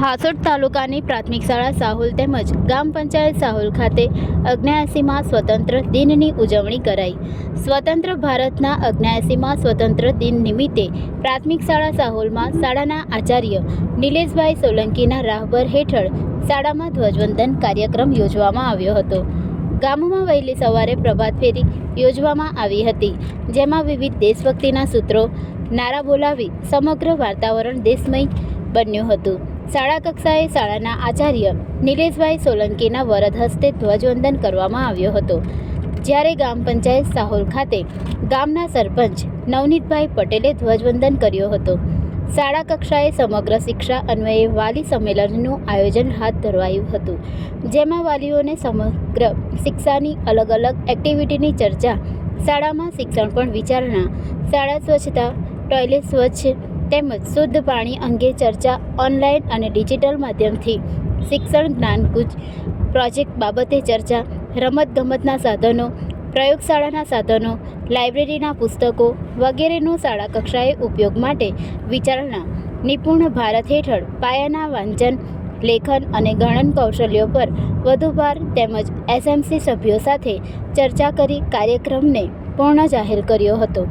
હાસોડ તાલુકાની પ્રાથમિક શાળા સાહુલ તેમજ ગ્રામ પંચાયત સાહુલ ખાતે અગ્નેયાસીમાં સ્વતંત્ર દિનની ઉજવણી કરાઈ. સ્વતંત્ર ભારતના અગ્નેયાસીમાં સ્વતંત્ર દિન નિમિત્તે પ્રાથમિક શાળા સાહુલમાં શાળાના આચાર્ય નિલેશભાઈ સોલંકીના રાહબર હેઠળ શાળામાં ધ્વજવંદન કાર્યક્રમ યોજવામાં આવ્યો હતો. ગામમાં વહેલી સવારે પ્રભાત ફેરી યોજવામાં આવી હતી, જેમાં વિવિધ દેશભક્તિના સૂત્રો નારા બોલાવી સમગ્ર વાતાવરણ દેશમય બન્યું હતું. શાળા કક્ષાએ શાળાના આચાર્ય નિલેશભાઈ સોલંકીના વરદ હસ્તે ધ્વજવંદન કરવામાં આવ્યો હતો. જ્યારે ગ્રામ પંચાયત સાહોલ ખાતે ગામના સરપંચ નવનીતભાઈ પટેલે ધ્વજવંદન કર્યો હતો. શાળા કક્ષાએ સમગ્ર શિક્ષા અન્વયે વાલી સંમેલનનું આયોજન હાથ ધરવાયું હતું. જેમાં વાલીઓને સમગ્ર શિક્ષાની અલગ અલગ એક્ટિવિટીની ચર્ચા, શાળામાં શિક્ષણ પણ વિચારણા, શાળા સ્વચ્છતા, ટોયલેટ સ્વચ્છ તેમજ શુદ્ધ પાણી અંગે ચર્ચા ઓનલાઈન અને ડિજિટલ માધ્યમથી શિક્ષણ જ્ઞાનકૂચ પ્રોજેક્ટ બાબતે ચર્ચા, રમતગમતના સાધનો, પ્રયોગશાળાના સાધનો, લાઇબ્રેરીના પુસ્તકો વગેરેનો શાળા કક્ષાએ ઉપયોગ માટે વિચારણા, નિપુણ ભારત હેઠળ પાયાના વાંચન, લેખન અને ગણન કૌશલ્યો પર વધુ ભાર તેમજ એસએમસી સભ્યો સાથે ચર્ચા કરી કાર્યક્રમને પૂર્ણ જાહેર કર્યો હતો.